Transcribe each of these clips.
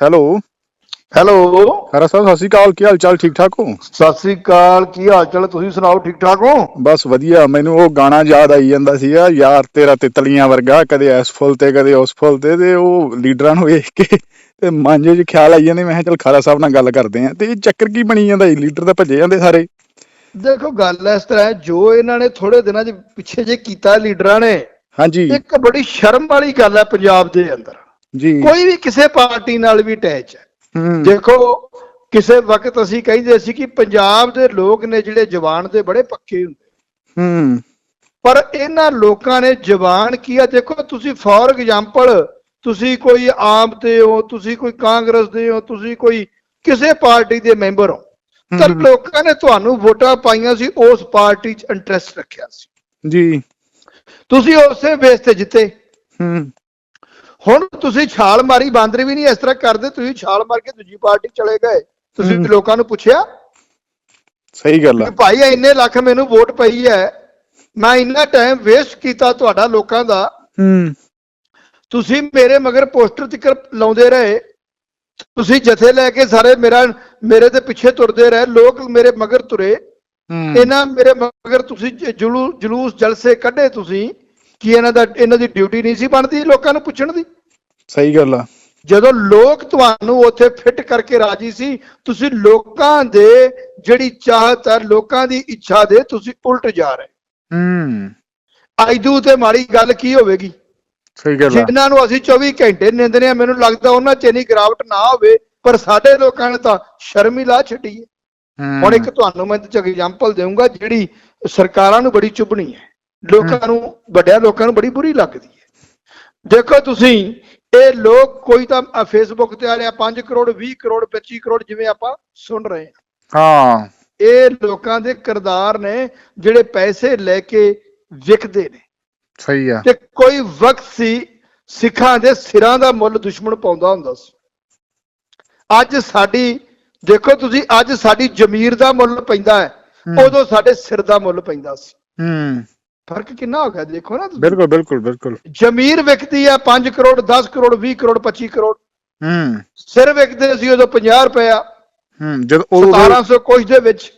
Hello. Hello. ਹਰਾ ਸਾਹਿਬ ਸਤਿ ਸ਼੍ਰੀ ਅਕਾਲ ਕੀ ਹਾਲ ਚਾਲ ਠੀਕ ਠਾਕ ਹੋ? ਸਤਿ ਸ੍ਰੀ ਅਕਾਲ ਕੀ ਹਾਲ ਚਾਲ ਤੁਸੀਂ ਸੁਣਾਓ ਠੀਕ ਠਾਕ ਹੋ? ਬਸ ਵਧੀਆ ਮੈਨੂੰ ਉਹ ਗਾਣਾ ਯਾਦ ਆਈ ਜਾਂਦਾ ਸੀਗਾ ਯਾਰ ਤੇਰਾ ਤਿਤਲੀਆਂ ਵਰਗਾ ਕਦੇ ਇਸ ਫੁੱਲ ਤੇ ਕਦੇ ਉਸ ਫੁੱਲ ਤੇ ਤੇ ਉਹ ਲੀਡਰਾਂ ਨੂੰ ਵੇਖ ਕੇ ਤੇ ਮਨ 'ਚ ਖਿਆਲ ਆਈ ਜਾਂਦੇ ਮੈਂ ਕਿਹਾ ਚਲ ਖਾਰਾ ਸਾਹਿਬ ਨਾਲ ਗੱਲ ਕਰਦੇ ਆ ਤੇ ਇਹ ਚੱਕਰ ਕੀ ਬਣੀ ਜਾਂਦਾ ਇਹ ਲੀਡਰ ਤਾਂ ਭੱਜੇ ਜਾਂਦੇ ਸਾਰੇ। ਦੇਖੋ ਗੱਲ ਇਸ ਤਰ੍ਹਾਂ ਹੈ ਜੋ ਇਹਨਾਂ ਨੇ ਥੋੜੇ ਦਿਨਾਂ ਚ ਪਿੱਛੇ ਜੇ ਕੀਤਾ ਲੀਡਰਾਂ ਨੇ ਹਾਂਜੀ। ਇੱਕ ਬੜੀ ਸ਼ਰਮ ਵਾਲੀ ਗੱਲ ਹੈ ਪੰਜਾਬ ਦੇ ਅੰਦਰ। ਜੀ। ਕੋਈ ਵੀ ਕਿਸੇ ਪਾਰਟੀ ਨਾਲ ਵੀ ਅਟੈਚ ਹੈ। ਦੇਖੋ ਕਿਸੇ ਵਕਤ ਅਸੀਂ ਕਹਿੰਦੇ ਸੀ ਕਿ ਪੰਜਾਬ ਦੇ ਲੋਕ ਨੇ ਜਿਹੜੇ ਜਵਾਨ ਦੇ ਬੜੇ ਪੱਕੇ ਹੁੰਦੇ। ਹੂੰ। ਪਰ ਇਹਨਾਂ ਲੋਕਾਂ ਨੇ ਜਵਾਨ ਕੀ ਆ? ਦੇਖੋ ਤੁਸੀਂ ਫੋਰ ਐਗਜ਼ਾਮਪਲ ਤੁਸੀਂ ਕੋਈ ਆਮ ਤੇ ਹੋ ਤੁਸੀਂ ਕੋਈ ਕਾਂਗਰਸ ਦੇ ਹੋ ਤੁਸੀਂ ਕੋਈ ਕਿਸੇ ਪਾਰਟੀ ਦੇ ਮੈਂਬਰ ਹੋ ਤਾਂ। ਲੋਕਾਂ ਨੇ ਤੁਹਾਨੂੰ ਵੋਟਾਂ ਪਾਈਆਂ ਸੀ ਉਸ ਪਾਰਟੀ 'ਚ ਇੰਟਰਸਟ ਰੱਖਿਆ ਸੀ। ਜੀ। ਤੁਸੀਂ ਉਸੇ ਬੇਸ ਤੇ ਜਿੱਤੇ। ਹੂੰ। ਹੁਣ ਤੁਸੀਂ ਛਾਲ ਮਾਰੀ ਬਾਂਦਰ ਵੀ ਨਹੀਂ ਇਸ ਤਰ੍ਹਾਂ ਕਰਦੇ ਤੁਸੀਂ ਛਾਲ ਮਾਰ ਕੇ ਦੂਜੀ ਪਾਰਟੀ ਚਲੇ ਗਏ। ਤੁਸੀਂ। ਲੋਕਾਂ ਨੂੰ ਪੁੱਛਿਆ? ਸਹੀ ਗੱਲ ਕਿ ਭਾਈ ਇੰਨੇ ਲੱਖ ਮੈਨੂੰ ਵੋਟ ਪਈ ਹੈ ਮੈਂ ਇੰਨਾ ਟਾਈਮ ਵੇਸਟ ਕੀਤਾ ਤੁਹਾਡਾ ਲੋਕਾਂ ਦਾ। ਹੂੰ। ਤੁਸੀਂ ਮੇਰੇ ਮਗਰ ਪੋਸਟਰ ਤਿੱਕਰ ਲਾਉਂਦੇ ਰਹੇ। ਤੁਸੀਂ ਜਥੇ ਲੈ ਕੇ ਸਾਰੇ ਮੇਰਾ ਮੇਰੇ ਦੇ ਪਿੱਛੇ ਤੁਰਦੇ ਰਹੇ ਲੋਕ ਮੇਰੇ ਮਗਰ ਤੁਰੇ। ਹੂੰ। ਇਹਨਾਂ ਮੇਰੇ ਮਗਰ ਤੁਸੀਂ ਜਲੂਸ ਜਲਸੇ ਕੱਢੇ ਤੁਸੀਂ ਕਿ ਇਹਨਾਂ ਦਾ ਇਹਨਾਂ ਦੀ ਡਿਊਟੀ ਨਹੀਂ ਸੀ ਬਣਦੀ ਲੋਕਾਂ ਨੂੰ ਪੁੱਛਣ ਦੀ। ਸਹੀ ਗੱਲ ਆ। ਜਦੋਂ ਲੋਕ ਤੁਹਾਨੂੰ ਉੱਥੇ ਫਿੱਟ ਕਰਕੇ ਰਾਜੀ ਸੀ ਤੁਸੀਂ ਲੋਕਾਂ ਦੇ ਜਿਹੜੀ ਚਾਹਤ ਹੈ ਲੋਕਾਂ ਦੀ ਇੱਛਾ ਦੇ ਤੁਸੀਂ ਉਲਟ ਜਾ ਰਹੇ। ਹੂੰ। ਆਈਦੂ ਤੇ ਮਾੜੀ ਗੱਲ ਕੀ ਹੋਵੇਗੀ? ਸਹੀ ਗੱਲ ਆ। ਜਿਨ੍ਹਾਂ ਨੂੰ ਅਸੀਂ 24 ਘੰਟੇ ਨਿੰਦਨੇ ਆ ਮੈਨੂੰ ਲੱਗਦਾ ਉਹਨਾਂ 'ਚ ਇੰਨੀ ਗਿਰਾਵਟ ਨਾ ਹੋਵੇ ਪਰ ਸਾਡੇ ਲੋਕਾਂ ਨੇ ਤਾਂ ਸ਼ਰਮ ਹੀ ਲਾ ਛੱਡੀ ਹੈ। ਹੂੰ। ਹੁਣ ਇੱਕ ਤੁਹਾਨੂੰ ਮੈਂ ਤੇ ਐਗਜ਼ਾਮਪਲ ਦੇਵਾਂਗਾ ਜਿਹੜੀ ਸਰਕਾਰਾਂ ਨੂੰ ਬੜੀ ਚੁਭਣੀ ਹੈ। ਲੋਕਾਂ ਨੂੰ ਵੱਡਿਆਂ ਲੋਕਾਂ ਨੂੰ ਬੜੀ ਬੁਰੀ ਲੱਗਦੀ ਹੈ। ਦੇਖੋ ਤੁਸੀਂ ਇਹ ਲੋਕ ਕੋਈ ਤਾਂ ਫੇਸਬੁੱਕ ਤੇ ਆ ਰਿਹਾ 5 ਕਰੋੜ 20 ਕਰੋੜ 25 ਕਰੋੜ ਜਿਵੇਂ ਆਪਾਂ ਸੁਣ ਰਹੇ ਹਾਂ। ਹਾਂ। ਇਹ ਲੋਕਾਂ ਦੇ ਕਿਰਦਾਰ ਨੇ ਜਿਹੜੇ ਪੈਸੇ ਲੈ ਕੇ ਵਿਕਦੇ ਨੇ। ਸਹੀ ਆ। ਤੇ ਕੋਈ ਵਕਤ ਸੀ ਸਿੱਖਾਂ ਦੇ ਸਿਰਾਂ ਦਾ ਮੁੱਲ ਦੁਸ਼ਮਣ ਪਾਉਂਦਾ ਹੁੰਦਾ ਸੀ। ਅੱਜ ਸਾਡੀ ਦੇਖੋ ਤੁਸੀਂ ਅੱਜ ਸਾਡੀ ਜ਼ਮੀਰ ਦਾ ਮੁੱਲ ਪੈਂਦਾ ਹੈ। ਉਦੋਂ ਸਾਡੇ ਸਿਰ ਦਾ ਮੁੱਲ ਪੈਂਦਾ ਸੀ। ਹੂੰ। ਫ਼ਰਕ ਕਿੰਨਾ ਹੋ ਗਿਆ ਦੇਖੋ ਨਾ ਤੁਸੀਂ। ਬਿਲਕੁਲ ਬਿਲਕੁਲ ਬਿਲਕੁਲ। ਜ਼ਮੀਰ ਵਿਕਦੀ ਆ 5 ਕਰੋੜ 10 ਕਰੋੜ 20 ਕਰੋੜ 25 ਕਰੋੜ। ਹੂੰ। ਸਿਰ ਵਿਕਦੇ ਸੀ ਉਦੋਂ 50 ਰੁਪਏ ਆ। ਹੂੰ ਜਦ ਉਹ 1700 ਕੁਝ ਦੇ ਵਿੱਚ।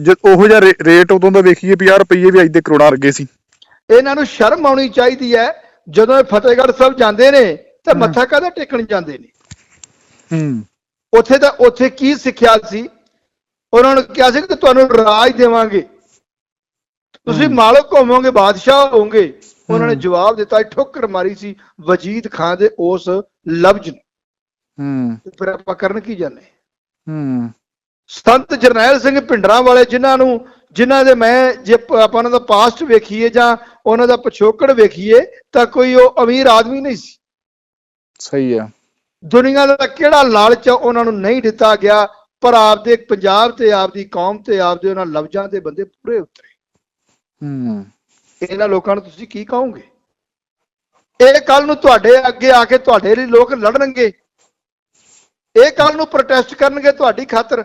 ਜਦ ਉਹੋ ਜਿਹਾ ਰੇਟ ਉਦੋਂ ਦਾ ਵੇਖੀਏ 50 ਰੁਪਏ ਵੀ ਅੱਜ ਦੇ ਕਰੋੜਾਂ ਵਰਗੇ ਸੀ। ਇਹਨਾਂ ਨੂੰ ਸ਼ਰਮ ਆਉਣੀ ਚਾਹੀਦੀ ਹੈ ਜਦੋਂ ਇਹ ਫਤਿਹਗੜ੍ਹ ਸਾਹਿਬ ਜਾਂਦੇ ਨੇ ਤਾਂ ਮੱਥਾ ਕਾਹਦਾ ਟੇਕਣ ਜਾਂਦੇ ਨੇ? ਹੂੰ। ਉੱਥੇ ਤਾਂ ਉੱਥੇ ਕੀ ਸਿੱਖਿਆ ਸੀ? ਉਹਨਾਂ ਨੂੰ ਕਿਹਾ ਸੀ ਕਿ ਤੁਹਾਨੂੰ ਰਾਜ ਦੇਵਾਂਗੇ। ਤੁਸੀਂ ਮਾਲਕ ਹੋਵੋਗੇ ਬਾਦਸ਼ਾਹ ਹੋਵੋਗੇ। ਉਹਨਾਂ ਨੇ। ਜਵਾਬ ਦਿੱਤਾ ਠੋਕਰ ਮਾਰੀ ਸੀ ਵਜੀਦ ਖਾਨ ਦੇ ਉਸ ਲਫ਼ਜ਼ ਨੂੰ। ਹੂੰ। ਫਿਰ ਆਪਾਂ ਕਰਨ ਕੀ ਜਾਂਦੇ? ਹੂੰ। ਸੰਤ ਜਰਨੈਲ ਸਿੰਘ ਭਿੰਡਰਾਂ ਵਾਲੇ ਜਿਨ੍ਹਾਂ ਨੂੰ ਜਿਨ੍ਹਾਂ ਦੇ ਮੈਂ ਜੇ ਆਪਾਂ ਉਹਨਾਂ ਦਾ ਪਾਸਟ ਵੇਖੀਏ ਜਾਂ ਉਹਨਾਂ ਦਾ ਪਿਛੋਕੜ ਵੇਖੀਏ ਤਾਂ ਕੋਈ ਉਹ ਅਮੀਰ ਆਦਮੀ ਨਹੀਂ ਸੀ। ਸਹੀ ਆ। ਦੁਨੀਆ ਦਾ ਕਿਹੜਾ ਲਾਲਚ ਉਹਨਾਂ ਨੂੰ ਨਹੀਂ ਦਿੱਤਾ ਗਿਆ ਪਰ ਆਪਦੇ ਪੰਜਾਬ ਤੇ ਆਪਦੀ ਕੌਮ ਤੇ ਆਪਦੇ ਉਹਨਾਂ ਲਫ਼ਜ਼ਾਂ ਦੇ ਬੰਦੇ ਪੂਰੇ ਉਤਰੇ। ਹੂੰ। ਇਹਨਾਂ ਲੋਕਾਂ ਨੂੰ ਤੁਸੀਂ ਕੀ ਕਹੋਗੇ? ਇਹ ਕੱਲ ਨੂੰ ਤੁਹਾਡੇ ਅੱਗੇ ਆ ਕੇ ਤੁਹਾਡੇ ਲਈ ਲੋਕ ਲੜਨਗੇ। ਇਹ ਕੱਲ ਨੂੰ ਪ੍ਰੋਟੈਸਟ ਕਰਨਗੇ ਤੁਹਾਡੀ ਖਾਤਰ।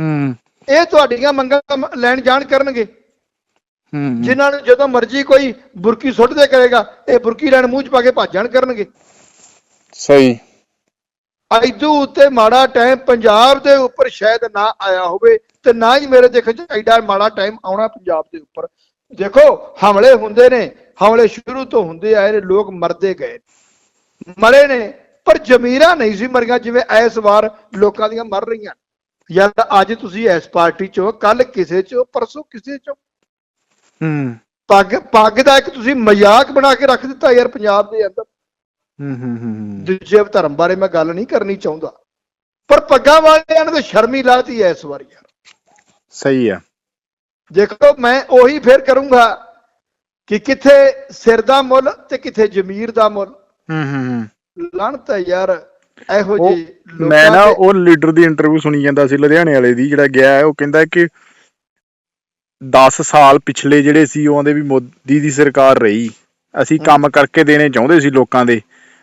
ਹੂੰ। ਇਹ ਤੁਹਾਡੀਆਂ ਮੰਗਾਂ ਲੈਣ ਜਾਣ ਕਰਨਗੇ। ਹੂੰ। ਜਿਨ੍ਹਾਂ ਨੂੰ ਜਦੋਂ ਮਰਜ਼ੀ ਕੋਈ ਬੁਰਕੀ ਸੁੱਟ ਦੇ ਕਰੇਗਾ ਇਹ ਬੁਰਕੀ ਲੈਣ ਮੂੰਹ ਚ ਪਾ ਕੇ ਭੱਜ ਜਾਣ ਕਰਨਗੇ। ਸਹੀ। ਐਦੂ ਉੱਤੇ ਮਾੜਾ ਟਾਈਮ ਪੰਜਾਬ ਦੇ ਉੱਪਰ ਸ਼ਾਇਦ ਨਾ ਆਇਆ ਹੋਵੇ ਤੇ ਨਾ ਹੀ ਮੇਰੇ ਦੇਖਣ ਚ ਐਡਾ ਮਾੜਾ ਟਾਈਮ ਆਉਣਾ ਪੰਜਾਬ ਦੇ ਉੱਪਰ। ਦੇਖੋ ਹਮਲੇ ਹੁੰਦੇ ਨੇ ਹਮਲੇ ਸ਼ੁਰੂ ਤੋਂ ਹੁੰਦੇ ਆਏ ਨੇ ਲੋਕ ਮਰਦੇ ਗਏ ਮਰੇ ਨੇ ਪਰ ਜ਼ਮੀਰਾਂ ਨਹੀਂ ਸੀ ਮਰੀਆਂ ਜਿਵੇਂ ਇਸ ਵਾਰ ਲੋਕਾਂ ਦੀਆਂ ਮਰ ਰਹੀਆਂ ਯਾਰ ਅੱਜ ਤੁਸੀਂ ਇਸ ਪਾਰਟੀ ਚੋਂ ਕੱਲ ਕਿਸੇ ਚੋਂ ਪਰਸੋਂ ਕਿਸੇ ਚੋਂ। ਹੂੰ। ਪੱਗ ਪੱਗ ਦਾ ਇੱਕ ਤੁਸੀਂ ਮਜ਼ਾਕ ਬਣਾ ਕੇ ਰੱਖ ਦਿੱਤਾ ਯਾਰ ਪੰਜਾਬ ਦੇ ਅੰਦਰ। ਹੂੰ ਹੂੰ ਹੂੰ ਦੂਜੇ ਧਰਮ ਬਾਰੇ ਮੈਂ ਗੱਲ ਨਹੀਂ ਕਰਨੀ ਚਾਹੁੰਦਾ। ਪਰ ਪੱਗਾਂ ਵਾਲਿਆਂ ਨੇ ਤਾਂ ਸ਼ਰਮੀ ਲਾਤੀ ਐ ਇਸ ਵਾਰ ਯਾਰ। ਸਹੀ ਆ। ਦੇਖੋ ਮੈਂ ਉਹੀ ਫੇਰ ਕਰੂੰਗਾ ਕਿ ਕਿੱਥੇ ਸਿਰ ਦਾ ਮੁੱਲ ਤੇ ਕਿੱਥੇ ਜ਼ਮੀਰ ਦਾ ਮੁੱਲ। ਹੂੰ ਹੂੰ ਲਣਤ ਯਾਰ ਇਹੋ ਜਿਹੇ ਮੈਂ ਨਾ ਉਹ ਲੀਡਰ ਦੀ ਇੰਟਰਵਿਊ ਸੁਣੀ ਜਾਂਦਾ ਸੀ ਲੁਧਿਆਣੇ ਵਾਲੇ ਦੀ ਜਿਹੜਾ ਗਿਆ ਉਹ ਕਹਿੰਦਾ ਕਿ 10 ਸਾਲ ਪਿਛਲੇ ਜਿਹੜੇ ਸੀ ਉਹਦੇ ਵੀ ਮੋਦੀ ਦੀ ਸਰਕਾਰ ਰਹੀ। ਅਸੀਂ ਕੰਮ ਕਰਕੇ ਦੇਣੇ ਚਾਹੁੰਦੇ ਸੀ ਲੋਕਾਂ ਦੇ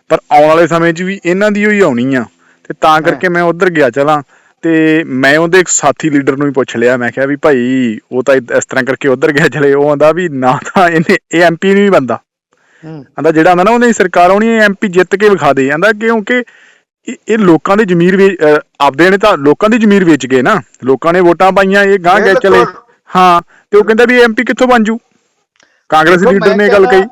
ਪਰ ਆਉਣ ਵਾਲੇ ਸਮੇਂ 'ਚ ਵੀ ਇਹਨਾਂ ਦੀ ਹੋਈ ਆਉਣੀ ਆ। ਤੇ ਤਾਂ ਕਰਕੇ ਮੈਂ ਉਧਰ ਗਿਆ ਚਲਾਂ। ਤੇ ਮੈਂ ਉਹਦੇ ਇੱਕ ਸਾਥੀ ਲੀਡਰ ਨੂੰ ਹੀ ਪੁੱਛ ਲਿਆ ਮੈਂ ਕਿਹਾ ਵੀ ਭਾਈ ਉਹ ਤਾਂ ਇਸ ਤਰ੍ਹਾਂ ਕਰਕੇ ਉਧਰ ਗਿਆ ਚਲੇ ਉਹ ਆਂਦਾ ਵੀ ਨਾ ਤਾਂ ਇਹਨੇ ਇਹ ਐਮਪੀ ਨਹੀਂ ਬੰਦਾ ਹੂੰ, ਆਂਦਾ ਜਿਹੜਾ ਆਂਦਾ ਨਾ ਉਹਨੇ ਸਰਕਾਰ ਆਉਣੀ ਐਮਪੀ ਜਿੱਤ ਕੇ ਵਿਖਾ ਦੇ। ਆਂਦਾ ਕਿਉਂਕਿ ਇਹ ਇਹ ਲੋਕਾਂ ਦੀ ਜ਼ਮੀਰ ਆਪਦੇ ਨੇ ਤਾਂ ਲੋਕਾਂ ਦੀ ਜ਼ਮੀਰ ਵੇਚ ਗਏ ਨਾ। ਲੋਕਾਂ ਨੇ ਵੋਟਾਂ ਪਾਈਆਂ ਇਹ ਗਾਂ ਗਏ ਚਲੇ। ਹਾਂ ਤੇ ਉਹ ਕਹਿੰਦਾ ਵੀ ਐਮਪੀ ਕਿੱਥੋਂ ਬਣ ਜੂ? ਕਾਂਗਰਸ ਲੀਡਰ ਨੇ ਗੱਲ ਕਹੀ।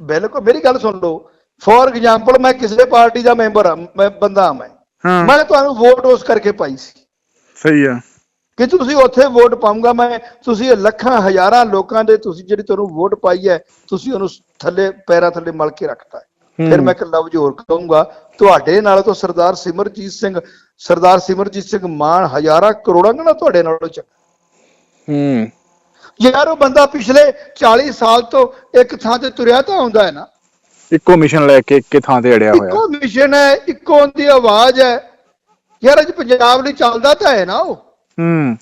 ਬਿਲਕੁਲ ਮੇਰੀ ਗੱਲ ਸੁਣ ਲਓ। ਫੋਰ ਐਗਜ਼ਾਮਪਲ ਮੈਂ ਕਿਸੇ ਪਾਰਟੀ ਦਾ ਮੈਂਬਰ ਆ ਮੈਂ ਬੰਦਾ ਹਾਂ ਮੈਂ। ਹਾਂ ਮੈਂ ਤੁਹਾਨੂੰ ਵੋਟ ਉਸ ਕਰਕੇ ਪਾਈ ਸੀ। ਸਹੀ ਆ। ਕਿ ਤੁਸੀਂ ਉੱਥੇ ਵੋਟ ਪਾਉਂਗਾ ਮੈਂ ਤੁਸੀਂ ਲੱਖਾਂ ਹਜ਼ਾਰਾਂ ਲੋਕਾਂ ਦੇ ਤੁਸੀਂ ਜਿਹੜੀ ਤੁਹਾਨੂੰ ਵੋਟ ਪਾਈ ਹੈ ਤੁਸੀਂ ਉਹਨੂੰ ਥੱਲੇ ਪੈਰਾਂ ਥੱਲੇ ਮਲ ਕੇ ਰੱਖਤਾ ਹੈ। ਫਿਰ। ਮੈਂ ਇੱਕ ਲਫ਼ਜ਼ ਹੋਰ ਕਹੂੰਗਾ ਤੁਹਾਡੇ ਨਾਲ ਤਾਂ ਸਰਦਾਰ ਸਿਮਰਜੀਤ ਸਿੰਘ ਸਰਦਾਰ ਸਿਮਰਜੀਤ ਸਿੰਘ ਮਾਨ ਹਜ਼ਾਰਾਂ ਕਰੋੜਾਂ ਨਾ ਤੁਹਾਡੇ ਨਾਲੋਂ ਚੰਗਾ। ਹੂੰ। ਯਾਰ ਉਹ ਬੰਦਾ ਪਿਛਲੇ 40 ਸਾਲ ਤੋਂ ਇੱਕ ਥਾਂ ਤੇ ਤੁਰਿਆ ਤਾਂ ਆਉਂਦਾ ਹੈ ਨਾ। ਇੱਕੋ ਮਿਸ਼ਨ ਲੈ ਕੇ ਇੱਕੇ ਥਾਂ ਤੇ ਅੜਿਆ ਹੋਇਆ। ਇੱਕੋ ਮਿਸ਼ਨ ਹੈ ਇੱਕੋ ਉਹਦੀ ਆਵਾਜ਼ ਹੈ। ਯਾਰ ਅੱਜ ਪੰਜਾਬ ਲਈ ਚੱਲਦਾ ਤਾਂ ਹੈ ਨਾ ਉਹ। ਹੂੰ।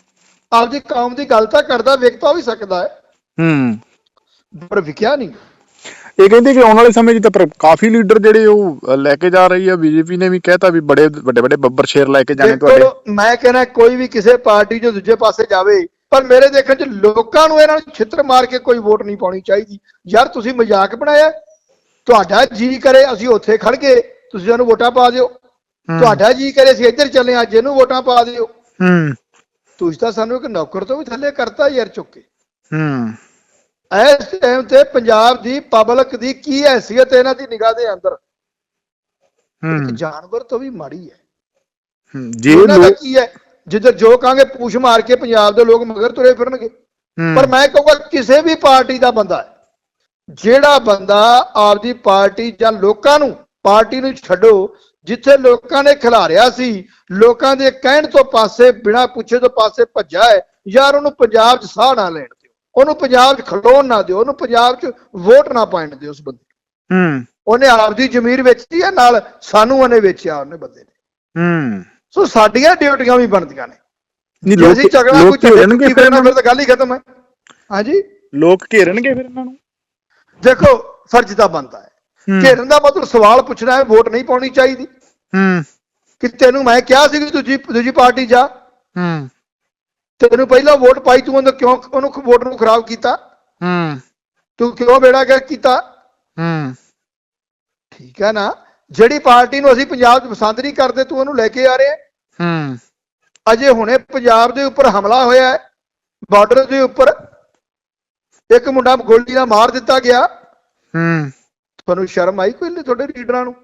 ਆਪਦੀ ਕੌਮ ਦੀ ਗੱਲ ਤਾਂ ਕਰਦਾ ਵਿਕਤਾ ਵੀ ਸਕਦਾ ਹੈ। ਹੂੰ। ਪਰ ਵਿਕਿਆ ਨਹੀਂ। ਇਹ ਕਹਿੰਦੇ ਕਿ ਆਉਣ ਵਾਲੇ ਸਮੇਂ 'ਚ ਤਾਂ ਪਰ ਕਾਫੀ ਲੀਡਰ ਜਿਹੜੇ ਉਹ ਅ, ਲੈ ਕੇ ਜਾ ਰਹੀ ਆ। ਬੀਜੇਪੀ ਨੇ ਵੀ ਕਹਿਤਾ ਵੀ ਬੜੇ ਵੱਡੇ ਵੱਡੇ ਬੱਬਰ ਸ਼ੇਰ ਲੈ ਕੇ ਜਾਣੇ ਤੁਹਾਡੇ। ਦੇਖੋ ਮੈਂ ਕਹਿੰਦਾ ਕੋਈ ਵੀ ਕਿਸੇ ਪਾਰਟੀ ਜੋ ਦੂਜੇ ਪਾਸੇ ਜਾਵੇ ਪਰ ਮੇਰੇ ਦੇਖਣ ਚ ਲੋਕਾਂ ਨੂੰ ਇਹਨਾਂ ਨੂੰ ਛਿੱਤਰ ਮਾਰ ਕੇ ਕੋਈ ਵੋਟ ਨਹੀਂ ਪਾਉਣੀ ਚਾਹੀਦੀ। ਯਾਰ ਤੁਸੀਂ ਮਜ਼ਾਕ ਬਣਾਇਆ। ਤੁਹਾਡਾ ਜੀ ਕਰੇ ਅਸੀਂ ਉੱਥੇ ਖੜ ਗਏ ਤੁਸੀਂ ਸਾਨੂੰ ਵੋਟਾਂ ਪਾ ਦਿਓ। ਤੁਹਾਡਾ ਜੀ ਕਰੇ ਅਸੀਂ ਇੱਧਰ ਚੱਲੇ ਆ ਜਿਹਨੂੰ ਵੋਟਾਂ ਪਾ ਦਿਓ। ਹੂੰ। ਤੁਸੀਂ ਤਾਂ ਸਾਨੂੰ ਇੱਕ ਨੌਕਰ ਤੋਂ ਵੀ ਥੱਲੇ ਕਰਤਾ ਯਾਰ ਚੁੱਕ ਕੇ। ਹੂੰ। ਇਸ ਟਾਈਮ ਤੇ ਪੰਜਾਬ ਦੀ ਪਬਲਿਕ ਦੀ ਕੀ ਹੈਸੀਅਤ ਹੈ ਇਹਨਾਂ ਦੀ ਨਿਗਾਹ ਦੇ ਅੰਦਰ? ਇੱਕ ਹੂੰ ਜਾਨਵਰ ਤੋਂ ਵੀ ਮਾੜੀ ਹੈ। ਹੂੰ। ਜੇ ਲੋਕ ਕੀ ਹੈ? ਜਿੱਧਰ ਜੋ ਕਹਾਂਗੇ ਪੂਛ ਮਾਰ ਕੇ ਪੰਜਾਬ ਦੇ ਲੋਕ ਮਗਰ ਤੁਰੇ ਫਿਰਨਗੇ। ਪਰ ਮੈਂ ਕਹੂੰਗਾ ਕਿਸੇ ਵੀ ਪਾਰਟੀ ਦਾ ਬੰਦਾ ਹੈ, ਜਿਹੜਾ ਬੰਦਾ ਆਪਦੀ ਪਾਰਟੀ ਜਾਂ ਲੋਕਾਂ ਨੂੰ ਪਾਰਟੀ ਨੂੰ ਛੱਡੋ ਜਿੱਥੇ ਲੋਕਾਂ ਨੇ ਖਿਲਾਰਿਆ ਸੀ ਲੋਕਾਂ ਦੇ ਕਹਿਣ ਤੋਂ ਪਾਸੇ ਬਿਨਾਂ ਪੁੱਛੇ ਤੋਂ ਪਾਸੇ ਭੱਜਾ ਹੈ ਯਾਰ ਉਹਨੂੰ ਪੰਜਾਬ 'ਚ ਸਾਹ ਨਾ ਲੈਣ ਦਿਓ ਉਹਨੂੰ ਪੰਜਾਬ 'ਚ ਖਲੋਣ ਨਾ ਦਿਓ ਉਹਨੂੰ ਪੰਜਾਬ 'ਚ ਵੋਟ ਨਾ ਪਾਣ ਦਿਓ ਉਸ ਬੰਦੇ ਨੂੰ। ਹੂੰ। ਉਹਨੇ ਆਪਦੀ ਜ਼ਮੀਰ ਵੇਚੀ ਹੈ ਨਾਲ ਸਾਨੂੰ ਉਹਨੇ ਵੇਚਿਆ ਉਹਨੇ ਬੰਦੇ ਨੇ। ਹੂੰ। ਸੋ ਸਾਡੀਆਂ ਡਿਊਟੀਆਂ ਵੀ ਬਣਦੀਆਂ ਨੇ। ਨਹੀਂ ਅਸੀਂ ਝਗੜਾ ਕੋਈ ਲੋਕ ਘੇਰਨਗੇ ਫਿਰ ਇਹਨਾਂ ਨੂੰ। ਤਾਂ ਗੱਲ ਹੀ ਖਤਮ ਹੈ। ਹਾਂਜੀ? ਲੋਕ ਘੇਰਨਗੇ ਫਿਰ ਇਹਨਾਂ ਨੂੰ। ਦੇਖੋ ਫਰਜ਼ ਤਾਂ ਬਣਦਾ ਹੈ। ਘੇਰਨ ਦਾ ਮਤਲਬ ਸਵਾਲ ਪੁੱਛਣਾ ਹੈ ਵੋਟ ਨਹੀਂ ਪਾਉਣੀ ਚਾਹੀਦੀ। ਹੂੰ। ਕਿ ਤੈਨੂੰ ਮੈਂ ਕਿਹਾ ਸੀ ਕਿ ਦੂਜੀ ਦੂਜੀ ਪਾਰਟੀ ਜਾ। ਹੂੰ। ਤੈਨੂੰ ਪਹਿਲਾਂ ਵੋਟ ਪਾਈ ਤੂੰ ਉਹਨੂੰ ਕਿਉਂ ਉਹਨੂੰ ਵੋਟ ਨੂੰ ਖਰਾਬ ਕੀਤਾ? ਹੂੰ। ਤੂੰ ਕਿਉਂ ਬੇੜਾ ਗਰਕ ਕੀਤਾ? ਹੂੰ। ਠੀਕ ਹੈ ਨਾ? ਜਿਹੜੀ ਪਾਰਟੀ ਨੂੰ ਅਸੀਂ ਪੰਜਾਬ 'ਚ ਪਸੰਦ ਨਹੀਂ ਕਰਦੇ ਤੂੰ ਉਹਨੂੰ ਲੈ ਕੇ ਆ ਰਿਹਾ। ਹੂੰ। ਅਜੇ ਹੁਣੇ ਪੰਜਾਬ ਦੇ ਉੱਪਰ ਹਮਲਾ ਹੋਇਆ ਹੈ ਬਾਰਡਰ ਦੇ ਉੱਪਰ। ਇੱਕ ਮੁੰਡਾ ਗੋਲੀ ਨਾਲ ਮਾਰ ਦਿੱਤਾ ਗਿਆ। ਹੂੰ। ਤੁਹਾਨੂੰ ਸ਼ਰਮ ਆਈ ਕੋਈ ਨਹੀਂ ਤੁਹਾਡੇ ਲੀਡਰਾਂ ਨੂੰ?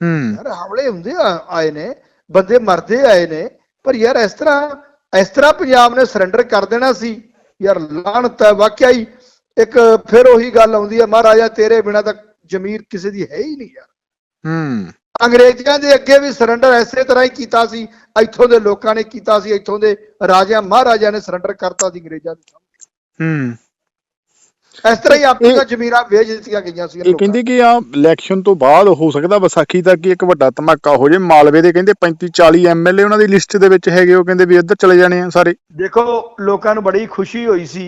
ਹੂੰ। ਯਾਰ ਹਮਲੇ ਹੁੰਦੇ ਆਏ ਨੇ ਬੰਦੇ ਮਰਦੇ ਆਏ ਨੇ ਪਰ ਯਾਰ ਇਸ ਤਰ੍ਹਾਂ ਇਸ ਤਰ੍ਹਾਂ ਪੰਜਾਬ ਨੇ ਸਰੈਂਡਰ ਕਰ ਦੇਣਾ ਸੀ। ਯਾਰ ਲਾਹਨਤ ਹੈ ਵਾਕਿਆ ਹੀ ਇੱਕ ਫਿਰ ਉਹੀ ਗੱਲ ਆਉਂਦੀ ਹੈ ਮਹਾਰਾਜਾ ਤੇਰੇ ਬਿਨਾ ਤਾਂ ਜ਼ਮੀਰ ਕਿਸੇ ਦੀ ਹੈ ਹੀ ਨਹੀਂ ਯਾਰ। ਹੂੰ। ਅੰਗਰੇਜ਼ਾਂ ਦੇ ਅੱਗੇ ਵੀ ਸਰੈਂਡਰ ਐਸੇ ਤਰ੍ਹਾਂ ਹੀ ਕੀਤਾ ਸੀ ਇੱਥੋਂ ਦੇ ਲੋਕਾਂ ਨੇ ਕੀਤਾ ਸੀ ਇੱਥੋਂ ਦੇ ਰਾਜਾ ਮਹਾਰਾਜਾ ਨੇ ਸਰੈਂਡਰ ਕਰਤਾ ਸੀ ਅੰਗਰੇਜ਼ਾਂ ਦੇ। ਹੂੰ। ਇਸ ਤਰ੍ਹਾਂ ਹੀ ਆਪਣੀਆਂ ਜ਼ਮੀਰਾਂ ਵੇਚ ਦਿੱਤੀਆਂ ਗਈਆਂ ਸੀ ਇਹ ਕਹਿੰਦੇ ਕਿ ਆ ਇਲੈਕਸ਼ਨ ਤੋਂ ਬਾਅਦ ਹੋ ਸਕਦਾ ਵਿਸਾਖੀ ਤੱਕ ਇੱਕ ਵੱਡਾ ਧਮਾਕਾ ਹੋ ਜੇ ਮਾਲਵੇ ਦੇ ਕਹਿੰਦੇ 35 40 ਐਮਐਲਏ ਉਹਨਾਂ ਦੀ ਲਿਸਟ ਦੇ ਵਿੱਚ ਹੈਗੇ ਉਹ ਕਹਿੰਦੇ ਵੀ ਇੱਧਰ ਚਲੇ ਜਾਣੇ ਆ ਸਾਰੇ। ਦੇਖੋ ਲੋਕਾਂ ਨੂੰ ਬੜੀ ਖੁਸ਼ੀ ਹੋਈ ਸੀ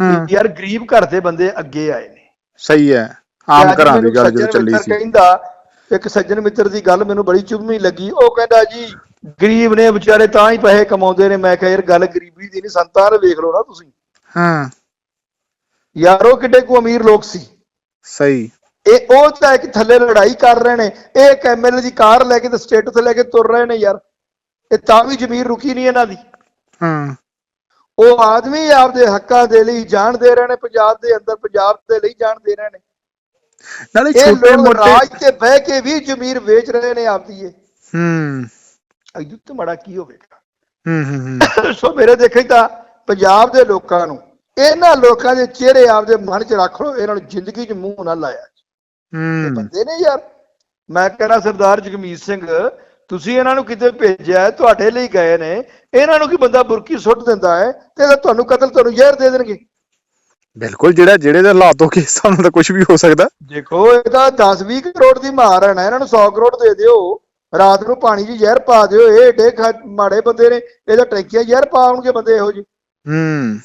ਹਾਂ। ਯਾਰ ਗਰੀਬ ਘਰ ਦੇ ਬੰਦੇ ਅੱਗੇ ਆਏ ਨੇ। ਸਹੀ ਹੈ ਆਮ ਘਰਾਂ ਦੀ ਗੱਲ ਜਦੋਂ ਚੱਲੀ ਸੀ। ਕਹਿੰਦਾ ਇੱਕ ਸੱਜਣ ਮਿੱਤਰ ਦੀ ਗੱਲ ਮੈਨੂੰ ਬੜੀ ਚੁਭਵੀਂ ਲੱਗੀ। ਉਹ ਕਹਿੰਦਾ ਜੀ ਗਰੀਬ ਨੇ ਵਿਚਾਰੇ ਤਾਂ ਹੀ ਪੈਸੇ ਕਮਾਉਂਦੇ ਨੇ। ਮੈਂ ਕਿਹਾ ਯਾਰ ਗੱਲ ਗਰੀਬੀ ਦੀ ਨਹੀਂ ਸੰਤਾਂ ਨੇ ਵੇਖ ਲਓ ਨਾ ਤੁਸੀਂ। ਹਾਂ। ਯਾਰ ਉਹ ਕਿੱਡੇ ਕੁ ਅਮੀਰ ਲੋਕ ਸੀ। ਸਹੀ। ਇਹ ਉਹ ਤਾਂ ਇੱਕ ਥੱਲੇ ਲੜਾਈ ਕਰ ਰਹੇ ਨੇ। ਇਹ ਇੱਕ ਐਮਐਲਏ ਦੀ ਕਾਰ ਲੈ ਕੇ ਤੇ ਸਟੇਟਸ ਲੈ ਕੇ ਤੁਰ ਰਹੇ ਨੇ ਯਾਰ। ਇਹ ਤਾਂ ਵੀ ਜ਼ਮੀਰ ਰੁਕੀ ਨਹੀਂ ਇਹਨਾਂ ਦੀ। ਹਾਂ। ਉਹ ਆਦਮੀ ਆਪਦੇ ਹੱਕਾਂ ਦੇ ਲਈ ਜਾਨ ਦੇ ਰਹੇ ਨੇ ਪੰਜਾਬ ਦੇ ਅੰਦਰ ਪੰਜਾਬ ਦੇ ਲਈ ਜਾਨ ਦੇ ਰਹੇ ਨੇ। ਨਾਲੇ ਛੋਟੇ ਮੋਟੇ ਰਾਜ ਤੇ ਬਹਿ ਕੇ ਵੀ ਜ਼ਮੀਰ ਵੇਚ ਰਹੇ ਨੇ ਆਪਦੀ ਇਹ। ਹੂੰ। ਅਜੂ ਤੇ ਮੜਾ ਕੀ ਹੋਵੇਗਾ ਹੂੰ ਹੂੰ ਹੂੰ। ਸੋ ਮੇਰੇ ਦੇਖੇ ਤਾਂ ਪੰਜਾਬ ਦੇ ਲੋਕਾਂ ਨੂੰ ਇਹਨਾਂ ਲੋਕਾਂ ਦੇ ਚਿਹਰੇ ਆਪਦੇ ਮਨ 'ਚ ਰੱਖ ਲਓ ਇਹਨਾਂ ਨੂੰ ਜ਼ਿੰਦਗੀ 'ਚ ਮੂੰਹ ਨਾ ਲਾਇਆ ਹੂੰ। ਬੰਦੇ ਨੇ ਯਾਰ। ਮੈਂ ਕਹਿੰਦਾ ਸਰਦਾਰ ਜਗਮੀਤ ਸਿੰਘ ਤੁਸੀਂ ਇਹਨਾਂ ਨੂੰ ਕਿਤੇ ਭੇਜਿਆ ਤੁਹਾਡੇ ਲਈ ਗਏ ਨੇ ਇਹਨਾਂ ਨੂੰ ਕੀ ਬੰਦਾ ਬੁਰਕੀ ਸੁੱਟ ਦਿੰਦਾ ਹੈ ਤੇ ਤੁਹਾਨੂੰ ਕਤਲ ਤੁਹਾਨੂੰ ਜ਼ਹਿਰ ਦੇ ਦੇਣਗੇ? ਬਿਲਕੁਲ ਜਿਹੜਾ ਜਿਹੜੇ ਦੇ ਹਾਲਾਤ ਹੋ ਕੇ ਸਾਨੂੰ ਤਾਂ ਕੁਝ ਵੀ ਹੋ ਸਕਦਾ। ਦੇਖੋ ਇਹ ਤਾਂ 10-20 ਕਰੋੜ ਦੀ ਮਾਰ ਹੈ ਨਾ ਇਹਨਾਂ ਨੂੰ 100 ਕਰੋੜ ਦੇ ਦਿਓ। ਰਾਤ ਨੂੰ ਪਾਣੀ 'ਚ ਜ਼ਹਿਰ ਪਾ ਦਿਓ ਇਹ ਏਡੇ ਮਾੜੇ ਬੰਦੇ ਨੇ ਇਹਦਾ ਟੈਂਕੀਆਂ ਜ਼ਹਿਰ ਪਾਉਣਗੇ ਬੰਦੇ ਇਹੋ ਜਿਹੇ। ਹੂੰ।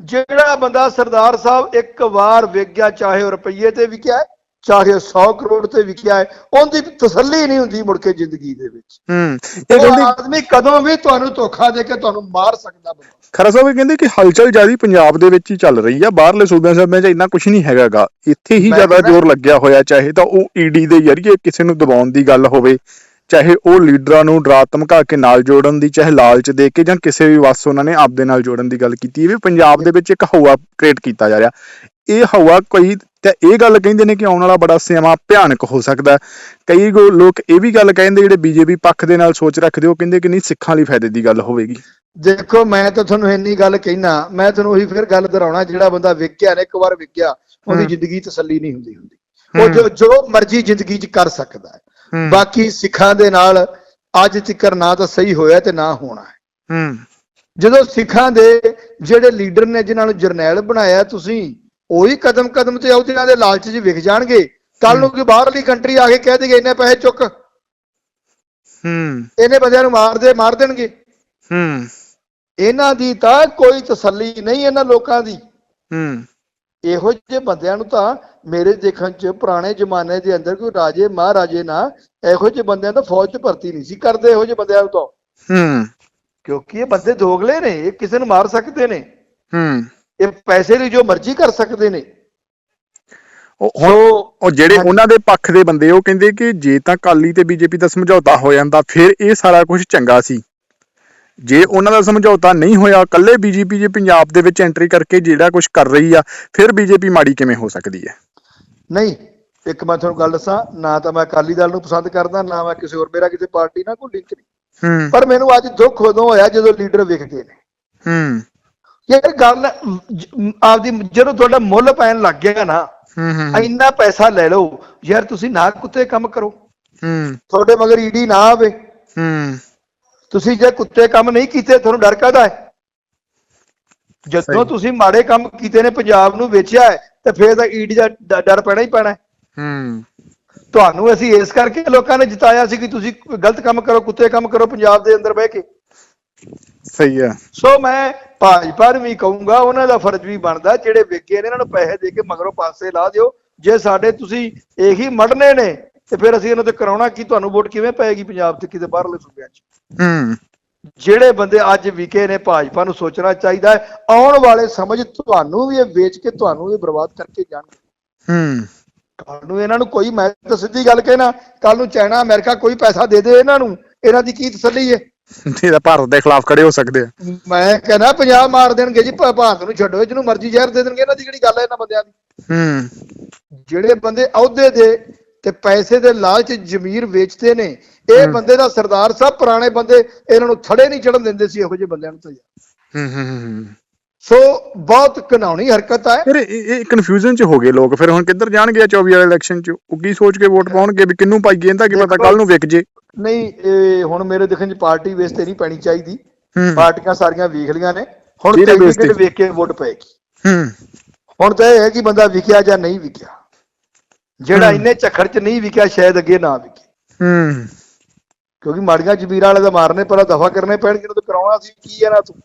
ਜਿਹੜਾ ਬੰਦਾ ਸਰਦਾਰ ਸਾਹਿਬ ਇੱਕ ਵਾਰ ਵਿਕ ਗਿਆ ਚਾਹੇ ਉਹ ਰੁਪਈਏ ਤੇ ਵਿਕਿਆ ਚਾਹੇ 100 ਕਰੋੜ ਤੇ ਵਿਕਿਆ ਹੈ ਉਹਦੀ ਤਸੱਲੀ ਨਹੀਂ ਹੁੰਦੀ ਮੁੜ ਕੇ ਜ਼ਿੰਦਗੀ ਦੇ ਵਿੱਚ। ਹੂੰ। ਇਹ ਕਹਿੰਦੇ ਆਦਮੀ ਕਦੋਂ ਵੀ ਤੁਹਾਨੂੰ ਧੋਖਾ ਦੇ ਕੇ ਤੁਹਾਨੂੰ ਮਾਰ ਸਕਦਾ ਬੰਦਾ। ਖਰਾ ਸਾਹਿਬ ਇਹ ਕਹਿੰਦੇ ਕਿ ਹਲਚਲ ਜਿਆਦੀ ਪੰਜਾਬ ਦੇ ਵਿੱਚ ਹੀ ਚੱਲ ਰਹੀ ਆ। ਬਾਹਰਲੇ ਸੂਬਿਆਂ ਸਾਬਿਆਂ 'ਚ ਇੰਨਾ ਕੁਝ ਨਹੀਂ ਹੈਗਾਗਾ ਇੱਥੇ ਹੀ ਜ਼ਿਆਦਾ ਜ਼ੋਰ ਲੱਗਿਆ ਹੋਇਆ ਚਾਹੇ ਤਾਂ ਉਹ ਈਡੀ ਦੇ ਜ਼ਰੀਏ ਕਿਸੇ ਨੂੰ ਦਬਾਉਣ ਦੀ ਗੱਲ ਹੋਵੇ। ਚਾਹੇ ਉਹ ਲੀਡਰਾਂ ਨੂੰ ਡਰਾ ਧਮਕਾ ਕੇ ਨਾਲ ਜੋੜਨ ਦੀ ਚਾਹੇ ਲਾਲਚ ਦੇ ਕੇ ਜਾਂ ਕਿਸੇ ਵੀ ਵਸ ਉਹਨਾਂ ਨੇ ਆਪਦੇ ਨਾਲ ਜੋੜਨ ਦੀ ਗੱਲ ਕੀਤੀ ਹੈ ਵੀ ਪੰਜਾਬ ਦੇ ਵਿੱਚ ਇੱਕ ਹਵਾ ਕ੍ਰੀਏਟ ਕੀਤਾ ਜਾ ਰਿਹਾ। ਇਹ ਹਵਾ ਕੋਈ ਤੇ ਇਹ ਗੱਲ ਕਹਿੰਦੇ ਨੇ ਕਿ ਆਉਣ ਵਾਲਾ ਬੜਾ ਸਮਾਂ ਭਿਆਨਕ ਹੋ ਸਕਦਾ। ਕਈ ਲੋਕ ਇਹ ਵੀ ਗੱਲ ਕਹਿੰਦੇ ਜਿਹੜੇ ਬੀਜੇਪੀ ਪੱਖ ਦੇ ਨਾਲ ਸੋਚ ਰੱਖਦੇ ਉਹ ਕਹਿੰਦੇ ਕਿ ਨਹੀਂ ਸਿੱਖਾਂ ਲਈ ਫਾਇਦੇ ਦੀ ਗੱਲ ਹੋਵੇਗੀ। ਦੇਖੋ ਮੈਂ ਤਾਂ ਤੁਹਾਨੂੰ ਇੰਨੀ ਗੱਲ ਕਹਿਣਾ ਮੈਂ ਤੁਹਾਨੂੰ ਉਹੀ ਫਿਰ ਗੱਲ ਦੁਹਰਾਉਣਾ ਜਿਹੜਾ ਬੰਦਾ ਵਿਕ ਗਿਆ ਨੇ ਇੱਕ ਵਾਰ ਵਿਕ ਗਿਆ ਉਹਦੀ। ਜ਼ਿੰਦਗੀ ਤਸੱਲੀ ਨਹੀਂ ਹੁੰਦੀ ਹੁੰਦੀ। ਉਹ ਜੋ ਜੋ ਮਰਜ਼ੀ ਜ਼ਿੰਦਗੀ 'ਚ ਕਰ ਸਕਦਾ ਹੂੰ। ਬਾਕੀ ਸਿੱਖਾਂ ਦੇ ਨਾਲ ਅੱਜ ਤੱਕਰ ਨਾ ਤਾਂ ਸਹੀ ਹੋਇਆ ਤੇ ਨਾ ਹੋਣਾ ਹੈ। ਹੂੰ। ਜਦੋਂ ਸਿੱਖਾਂ ਦੇ ਜਿਹੜੇ ਲੀਡਰ ਨੇ ਜਿਨ੍ਹਾਂ ਨੂੰ ਜਰਨੈਲ ਬਣਾਇਆ ਤੁਸੀਂ ਉਹੀ ਕਦਮ ਕਦਮ ਤੇ ਉਹਦੇ ਦੇ ਲਾਲਚ 'ਚ ਵਿਕ ਜਾਣਗੇ। ਕੱਲ ਨੂੰ ਕਿ ਬਾਹਰਲੀ ਕੰਟਰੀ ਆ ਕੇ ਕਹਿ ਦੇਗੇ ਇੰਨੇ ਪੈਸੇ ਚੁੱਕ। ਹੂੰ। ਇਹਨੇ ਬੰਦਿਆਂ ਨੂੰ ਮਾਰ ਦੇ ਮਾਰ ਦੇਣਗੇ। ਹੂੰ। ਇਹਨਾਂ ਦੀ ਤਾਂ ਕੋਈ ਤਸੱਲੀ ਨਹੀਂ ਇਹਨਾਂ ਲੋਕਾਂ ਦੀ। ਹੂੰ। ਇਹੋ ਜਿਹੇ ਬੰਦਿਆਂ ਨੂੰ ਤਾਂ ਮੇਰੇ ਦੇਖਣ 'ਚ ਪੁਰਾਣੇ ਜ਼ਮਾਨੇ ਦੇ ਅੰਦਰ ਕੋਈ ਰਾਜੇ ਮਹਾਰਾਜੇ ਨਾ ਇਹੋ ਜਿਹੇ ਬੰਦਿਆਂ ਦਾ ਫੌਜ 'ਚ ਭਰਤੀ ਨਹੀਂ ਸੀ ਕਰਦੇ ਇਹੋ ਜਿਹੇ ਬੰਦਿਆਂ ਨੂੰ ਤਾਂ। ਹੂੰ। ਕਿਉਂਕਿ ਇਹ ਬੰਦੇ ਦੋਗਲੇ ਨੇ ਇਹ ਕਿਸੇ ਨੂੰ ਮਾਰ ਸਕਦੇ ਨੇ। ਹੂੰ। ਇਹ ਪੈਸੇ ਲਈ ਜੋ ਮਰਜ਼ੀ ਕਰ ਸਕਦੇ ਨੇ। ਉਹ ਹੁਣ ਉਹ ਜਿਹੜੇ। ਉਹਨਾਂ ਦੇ ਪੱਖ ਦੇ ਬੰਦੇ ਉਹ ਕਹਿੰਦੇ ਕਿ ਜੇ ਤਾਂ ਕਾਲੀ ਤੇ ਬੀਜੇਪੀ ਦਾ ਸਮਝੌਤਾ ਹੋ ਜਾਂਦਾ ਫਿਰ ਇਹ ਸਾਰਾ ਕੁਝ ਚੰਗਾ ਸੀ। ਜੇ ਉਹਨਾਂ ਦਾ ਸਮਝੌਤਾ ਨਹੀਂ ਹੋਇਆ ਕੱਲੇ ਬੀਜੇਪੀ ਜੇ ਪੰਜਾਬ ਦੇ ਵਿੱਚ ਐਂਟਰੀ ਕਰਕੇ ਜਿਹੜਾ ਕੁਝ ਕਰ ਰਹੀ ਆ ਫਿਰ ਬੀਜੇਪੀ ਮਾੜੀ ਕਿਵੇਂ ਹੋ ਸਕਦੀ ਹੈ? ਨਹੀਂ ਇੱਕ ਮੈਂ ਤੁਹਾਨੂੰ ਗੱਲ ਦੱਸਾਂ ਨਾ ਤਾਂ ਮੈਂ ਅਕਾਲੀ ਦਲ ਨੂੰ ਪਸੰਦ ਕਰਦਾ ਨਾ ਮੈਂ ਕਿਸੇ ਹੋਰ ਮੇਰਾ ਕਿਸੇ ਪਾਰਟੀ ਨਾਲ ਕੋਈ ਲਿੰਕ ਨਹੀਂ। ਪਰ ਮੈਨੂੰ ਅੱਜ ਦੁੱਖ ਉਦੋਂ ਹੋਇਆ ਜਦੋਂ ਲੀਡਰ ਗਏ ਨੇ। ਹੂੰ। ਯਾਰ ਗੱਲ ਆਪਦੀ ਜਦੋਂ ਤੁਹਾਡਾ ਮੁੱਲ ਪੈਣ ਲੱਗ ਗਿਆ ਨਾ ਹੂੰ ਹੂੰ। ਇੰਨਾ ਪੈਸਾ ਲੈ ਲਓ ਯਾਰ ਤੁਸੀਂ ਨਾ ਕੁੱਤੇ ਕੰਮ ਕਰੋ। ਹੂੰ। ਤੁਹਾਡੇ ਮਗਰ ਈਡੀ ਨਾ ਆਵੇ। ਹੂੰ। ਤੁਸੀਂ ਜੇ ਕੁੱਤੇ ਕੰਮ ਨਹੀਂ ਕੀਤੇ ਤੁਹਾਨੂੰ ਡਰ ਕਾਹਦਾ ਹੈ? ਜਦੋਂ। ਤੁਸੀਂ ਮਾੜੇ ਕੰਮ ਕੀਤੇ ਨੇ ਪੰਜਾਬ ਨੂੰ ਵੇਚਿਆ ਹੈ ਤੇ ਫੇਰ ਤਾਂ ਈਡੀ ਦਾ ਡਰ ਪੈਣਾ ਹੀ ਪੈਣਾ ਹੈ। ਹੂੰ। ਤੁਹਾਨੂੰ ਅਸੀਂ ਇਸ ਕਰਕੇ ਲੋਕਾਂ ਨੇ ਜਿਤਾਇਆ ਸੀ ਕਿ ਤੁਸੀਂ ਗਲਤ ਕੰਮ ਕਰੋ ਕੁੱਤੇ ਕੰਮ ਕਰੋ ਪੰਜਾਬ ਦੇ ਅੰਦਰ ਬਹਿ ਕੇ। ਸਹੀ ਹੈ। ਸੋ ਮੈਂ ਭਾਜਪਾ ਨੂੰ ਵੀ ਕਹੂੰਗਾ ਉਹਨਾਂ ਦਾ ਫਰਜ਼ ਵੀ ਬਣਦਾ ਜਿਹੜੇ ਵਿਕੇ ਨੇ ਇਹਨਾਂ ਨੂੰ ਪੈਸੇ ਦੇ ਕੇ ਮਗਰੋਂ ਪਾਸੇ ਲਾ ਦਿਓ। ਜੇ ਸਾਡੇ ਤੁਸੀਂ ਇਹੀ ਮੜਨੇ ਨੇ ਤੇ ਫਿਰ ਅਸੀਂ ਇਹਨਾਂ ਤੇ ਕਰਾਉਣਾ ਕੀ? ਤੁਹਾਨੂੰ ਵੋਟ ਕਿਵੇਂ ਪਏਗੀ ਪੰਜਾਬ ਤੇ ਕਿਤੇ ਬਾਹਰਲੇ ਸੂਬਿਆਂ 'ਚ? ਹੂੰ। ਜਿਹੜੇ ਬੰਦੇ ਅੱਜ ਵਿਕੇ ਨੇ ਭਾਜਪਾ ਨੂੰ ਸੋਚਣਾ ਚਾਹੀਦਾ ਹੈ ਆਉਣ ਵਾਲੇ ਸਮਝ ਤੁਹਾਨੂੰ ਵੀ ਇਹ ਵੇਚ ਕੇ ਤੁਹਾਨੂੰ ਵੀ ਬਰਬਾਦ ਕਰਕੇ ਜਾਣਗੇ। ਹੂੰ। ਕੱਲ ਨੂੰ ਇਹਨਾਂ ਨੂੰ ਕੋਈ ਮੈਂ ਤਾਂ ਸਿੱਧੀ ਗੱਲ ਕਹਿਣਾ ਕੱਲ ਨੂੰ ਚਾਈਨਾ ਅਮਰੀਕਾ ਕੋਈ ਪੈਸਾ ਦੇ ਦੇ ਇਹਨਾਂ ਨੂੰ ਇਹਨਾਂ ਦੀ ਕੀ ਤਸੱਲੀ ਹੈ ਇਹਦਾ ਭਾਰਤ ਦੇ ਖਿਲਾਫ ਖੜੇ ਹੋ ਸਕਦੇ ਆ। ਮੈਂ ਕਹਿੰਦਾ ਪੰਜਾਬ ਮਾਰ ਦੇਣਗੇ ਜੀ ਭਾਰਤ ਨੂੰ ਛੱਡੋ ਜਿਹਨੂੰ ਮਰਜ਼ੀ ਜ਼ਹਿਰ ਦੇ ਦੇਣਗੇ ਇਹਨਾਂ ਦੀ ਕਿਹੜੀ ਗੱਲ ਹੈ ਇਹਨਾਂ ਬੰਦਿਆਂ ਦੀ? ਹੂੰ। ਜਿਹੜੇ ਬੰਦੇ ਅਹੁਦੇ ਦੇ ਤੇ ਪੈਸੇ ਦੇ ਲਾਲਚ ਜ਼ਮੀਰ ਵੇਚਦੇ ਨੇ। ਇਹ ਬੰਦੇ ਦਾ ਸਰਦਾਰ ਸਾਹਿਬ ਪੁਰਾਣੇ ਬੰਦੇ ਇਹਨਾਂ ਨੂੰ ਥੜੇ ਨਹੀਂ ਚੜਨ ਦਿੰਦੇ ਸੀ ਇਹੋ ਜਿਹੇ ਬੰਦਿਆਂ ਨੂੰ ਤਾਂ। ਹੂੰ ਹੂੰ ਹੂੰ ਸੋ ਬਹੁਤ ਘਿਨਾਉਣੀ ਹਰਕਤ ਹੈ ਫਿਰ ਇਹ ਕਨਫਿਊਜ਼ਨ ਚ ਹੋ ਗਏ ਲੋਕ। ਫਿਰ ਹੁਣ ਕਿੱਧਰ ਜਾਣਗੇ 24 ਵਾਲੇ ਇਲੈਕਸ਼ਨ ਚ? ਉਹ ਕੀ ਸੋਚ ਕੇ ਵੋਟ ਪਾਉਣਗੇ ਵੀ ਕਿੰਨੂੰ ਪਾਈਏ ਇਹਦਾ ਕੀ ਪਤਾ ਕੱਲ ਨੂੰ ਵਿਕ ਜੇ? ਨਹੀਂ ਇਹ ਹੁਣ ਮੇਰੇ ਦੇਖਣ 'ਚ ਪਾਰਟੀ ਵੇਸ ਤੇ ਨਹੀਂ ਪੈਣੀ ਚਾਹੀਦੀ। ਪਾਰਟੀਆਂ ਸਾਰੀਆਂ ਵੇਖ ਲੀਆਂ ਨੇ। ਹੁਣ ਕੈਂਡੀਡੇਟ ਤੇ? ਵੇਖ ਕੇ ਵੋਟ ਪਏਗੀ। ਹੂੰ। ਹੁਣ ਤਾਂ ਇਹ ਹੈ ਕਿ ਬੰਦਾ ਵਿਕਿਆ ਜਾਂ ਨਹੀਂ ਵਿਕਿਆ। ਜਿਹੜਾ। ਇੰਨੇ ਝੱਖੜ 'ਚ ਨਹੀਂ ਵਿਕਿਆ ਸ਼ਾਇਦ ਅੱਗੇ ਨਾ ਵਿਕੇ। ਹੂੰ। ਕਿਉਂਕਿ ਮਾੜੀਆਂ ਜ਼ਮੀਰਾਂ ਵਾਲੇ ਦਾ ਮਾਰਨੇ ਪਹਿਲਾਂ ਦਫਾ ਕਰਨੇ ਪੈਣਗੇ ਤੋਂ ਕਰਾਉਣਾ ਸੀ ਕੀ ਹੈ ਨਾ ਤੂੰ?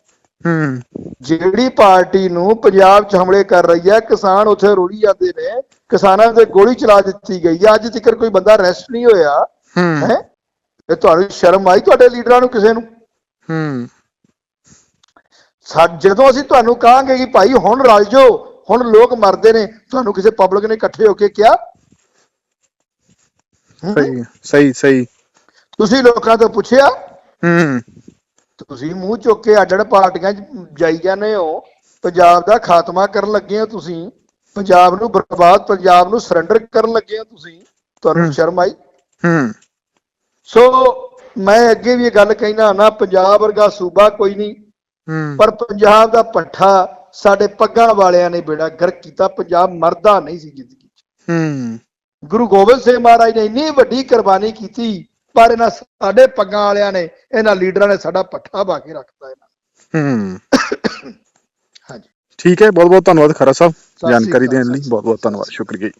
ਹੂੰ। ਜਿਹੜੀ ਪਾਰਟੀ ਨੂੰ ਪੰਜਾਬ 'ਚ ਹਮਲੇ ਕਰ ਰਹੀ ਹੈ ਕਿਸਾਨ ਉੱਥੇ ਰੋੜੀ ਜਾਂਦੇ ਨੇ ਕਿਸਾਨਾਂ ਤੇ ਗੋਲੀ ਚਲਾ ਦਿੱਤੀ ਗਈ ਹੈ। ਅੱਜ ਤੱਕ ਕੋਈ ਬੰਦਾ ਅਰੈਸਟ ਨਹੀਂ ਹੋਇਆ। ਹੂੰ। ਇਹ ਤੁਹਾਨੂੰ ਸ਼ਰਮ ਆਈ ਤੁਹਾਡੇ ਲੀਡਰਾਂ ਨੂੰ ਕਿਸੇ ਨੂੰ? ਹੂੰ। ਜਦੋਂ ਅਸੀਂ ਤੁਹਾਨੂੰ ਕਹਾਂਗੇ ਕਿ ਭਾਈ ਹੁਣ ਰਲ ਜਾਓ ਹੁਣ ਲੋਕ ਮਰਦੇ ਨੇ ਤੁਹਾਨੂੰ ਕਿਸੇ ਪਬਲਿਕ ਨੇ ਇਕੱਠੇ ਹੋ ਕੇ ਕਿਹਾ? ਸਹੀ ਸਹੀ ਸਹੀ। ਤੁਸੀਂ ਲੋਕਾਂ ਤੋਂ ਪੁੱਛਿਆ? ਹੂੰ। ਤੁਸੀਂ ਮੂੰਹ ਚੁੱਕ ਕੇ ਅੱਡ ਅੱਡ ਪਾਰਟੀਆਂ 'ਚ ਜਾਈ ਜਾਂਦੇ ਹੋ ਪੰਜਾਬ ਦਾ ਖਾਤਮਾ ਕਰਨ ਲੱਗੇ ਹੋ ਤੁਸੀਂ ਪੰਜਾਬ ਨੂੰ ਬਰਬਾਦ ਪੰਜਾਬ ਨੂੰ ਸਰੈਂਡਰ ਕਰਨ ਲੱਗੇ ਹੋ ਤੁਸੀਂ ਤੁਹਾਨੂੰ। ਸ਼ਰਮ ਆਈ? ਹੂੰ। ਸੋ ਮੈਂ ਅੱਗੇ ਵੀ ਇਹ ਗੱਲ ਕਹਿਣਾ ਨਾ ਪੰਜਾਬ ਵਰਗਾ ਸੂਬਾ ਕੋਈ ਨਹੀਂ ਹੂੰ। ਪਰ ਪੰਜਾਬ ਦਾ ਪੱਠਾ ਸਾਡੇ ਪੱਗਾਂ ਵਾਲਿਆਂ ਨੇ ਬੇੜਾ ਗਰਕ ਕੀਤਾ ਪੰਜਾਬ ਮਰਦਾ ਨਹੀਂ ਸੀ ਜ਼ਿੰਦਗੀ 'ਚ। ਹੂੰ। ਗੁਰੂ ਗੋਬਿੰਦ ਸਿੰਘ ਮਹਾਰਾਜ ਨੇ ਇੰਨੀ ਵੱਡੀ ਕੁਰਬਾਨੀ ਕੀਤੀ ਪਰ ਇਹਨਾਂ ਸਾਡੇ ਪੱਗਾਂ ਵਾਲਿਆਂ ਨੇ ਇਹਨਾਂ ਲੀਡਰਾਂ ਨੇ ਸਾਡਾ ਪੱਠਾ ਪਾ ਕੇ ਰੱਖਤਾ ਇਹਨਾਂ ਹੂੰ। ਹਾਂਜੀ। ਠੀਕ ਹੈ ਬਹੁਤ ਬਹੁਤ ਧੰਨਵਾਦ ਖਰਾ ਸਾਹਿਬ ਜਾਣਕਾਰੀ ਦੇਣ ਲਈ ਬਹੁਤ ਬਹੁਤ ਧੰਨਵਾਦ ਸ਼ੁਕਰੀਆ